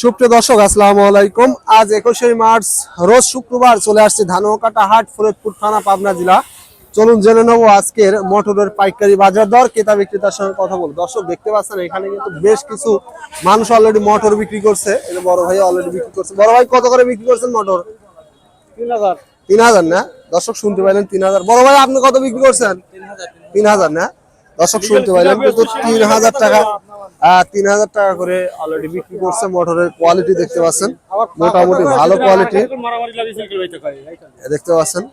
সুপ্রিয় দর্শক আসসালামু আলাইকুম। আজ একুশে মার্চ রোজ শুক্রবার চলে আসছে ধানুকাটা হাট ফরিদপুর থানা পাবনা জেলা। চলুন জেনে নেব আজকের মটরের পাইকারি বাজার দর ক্রেতা বিক্রেতার সঙ্গে কথা বলব। দর্শক দেখতে পাচ্ছেন এখানে কিন্তু বেশ কিছু মানুষ অলরেডি মটর বিক্রি করছে। যে বড় ভাই অলরেডি বিক্রি করছে। বড় ভাই কত করে বিক্রি করছেন মটর তিন হাজার। তিন হাজার না? দর্শক শুনতে পাইলেন তিন হাজার। বড় ভাই আপনি কত বিক্রি করছেন? তিন হাজার না? দর্শক শুনতে পাইলেন কিন্তু তিন হাজার টাকা তিন হাজার টাকা করে অলরেডি বিক্রি করছে মোটরের কোয়ালিটি দেখতে পাচ্ছেন। মোটামুটি ভালো কোয়ালিটি দেখতে পাচ্ছেন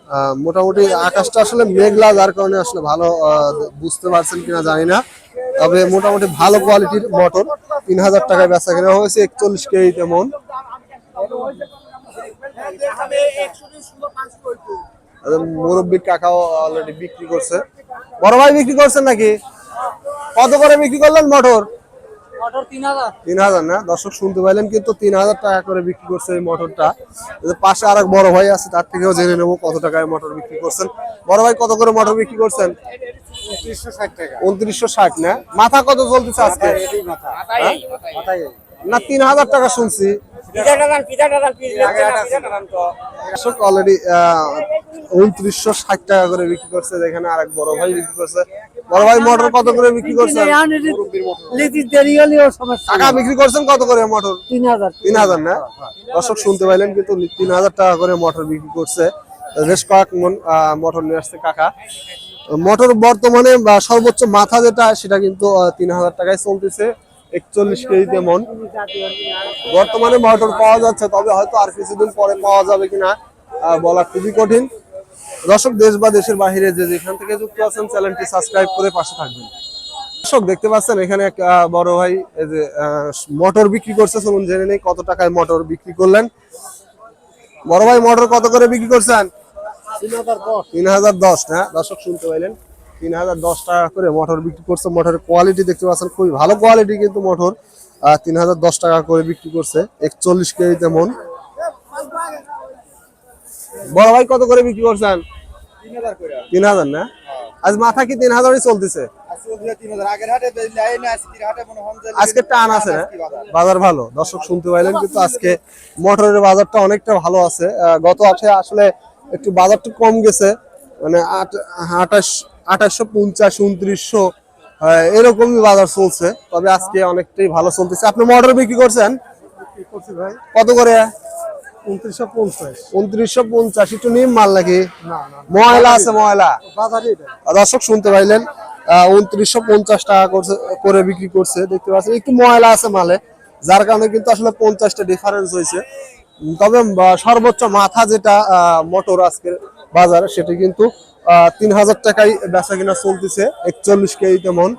মোটামুটি আকাশটা আসলে মেঘলা, যার কারণে আসলে ভালো বুঝতে পারছেন কিনা জানি না। তবে মোটামুটি ভালো কোয়ালিটির মোটর তিন হাজার টাকায় বেচা কেনা হয়েছে, একচল্লিশ কেজি তেমন মুরব্বী কাকাও অলরেডি বিক্রি করছে। বড় ভাই বিক্রি করছেন নাকি? কত করে বিক্রি করলেন মোটর তিন হাজার। তিন না? দর্শক শুনতে পাইলেন কিন্তু তিন হাজার টাকা করে বিক্রি করছে এই মোটরটা। পাশে আর এক বড় ভাই আছে তার থেকেও জেনে নেব কত টাকায় মোটর বিক্রি করছেন। বড় ভাই কত করে মোটর বিক্রি করছেন? উনত্রিশশো ষাট না? মাথা কত চলতেছে আজকে? হ্যাঁ? না তিন হাজার টাকা শুনছি। অলরেডি উনত্রিশশো ষাট টাকা করে বিক্রি করছে যেখানে আরেক বড় ভাই বিক্রি করছে। বড় ভাই মোটর কত করে বিক্রি সমস্যা। টাকা বিক্রি করছেন কত করে মোটর? তিন হাজার। তিন হাজার না? দর্শক শুনতে পাইলেন কিন্তু তিন হাজার টাকা করে মোটর বিক্রি করছে। বেশ কয়েক মন মোটর নিয়ে আসছে কাকা। মোটর বর্তমানে সর্বোচ্চ মাথা যেটা সেটা কিন্তু তিন হাজার টাকায় চলতেছে। একচল্লিশ কেজিতে মন। বর্তমানে মোটর পাওয়া যাচ্ছে তবে হয়তো আর কিছুদিন পরে পাওয়া যাবে কিনা আহ, বলা খুবই কঠিন। দর্শক, দেশ বা দেশের বাইরে যে যেখান থেকে যুক্ত আছেন, চ্যানেলটি সাবস্ক্রাইব করে পাশে থাকবেন। দর্শক, দেখতে পাচ্ছেন এখানে এক বড় ভাই, এই যে মোটর বিক্রি করছে। চলুন জেনে নেই কত টাকায় মোটর বিক্রি করলেন। বড় ভাই, মোটর কত করে বিক্রি করছেন? তিন হাজার দশ, না? দর্শক, শুনতে পাইলেন। তিন হাজার দশ টাকা করে মোটর বিক্রি করছে। মোটরের কোয়ালিটি দেখতে পাচ্ছেন, খুবই ভালো কোয়ালিটি কিন্তু মোটর। তিন হাজার দশ টাকা করে বিক্রি করছে। একচল্লিশ কেজি তেমন বড় ভাই কত করে বিক্রি করছেন? তিন হাজার না? আজ মাথা কি তিন হাজারই চলতেছে? আজকে টান আছে না? বাজার। ভালো। দর্শক শুনতে পাইলেন কিন্তু আজকে মোটরের বাজারটা অনেকটা ভালো আছে। গত আসলে একটু বাজারটা কম গেছে। মানে আঠাশ আঠাশশো পঞ্চাশ উনত্রিশশো এরকমই বাজার চলছে। তবে আজকে অনেকটাই ভালো চলতেছে। আপনি মোটর বিক্রি করছেন? কত করে? উনত্রিশশো পঞ্চাশ। উনত্রিশশো পঞ্চাশ একটু নিম মাল নাকি? ময়লা আছে ময়লা। দর্শক শুনতে পাইলেন উনত্রিশশো পঞ্চাশ টাকা করে বিক্রি করছে দেখতে পাচ্ছেন একটু ময়লা আছে মালে যার কারণে কিন্তু আসলে পঞ্চাশটা ডিফারেন্স হয়েছে। তবে সর্বোচ্চ মাথা যেটা আহ, মোটর আজকের বাজারে সেটা কিন্তু তিন হাজার টাকায় বেচা কিনা চলতেছে একচল্লিশ কেজি তেমন।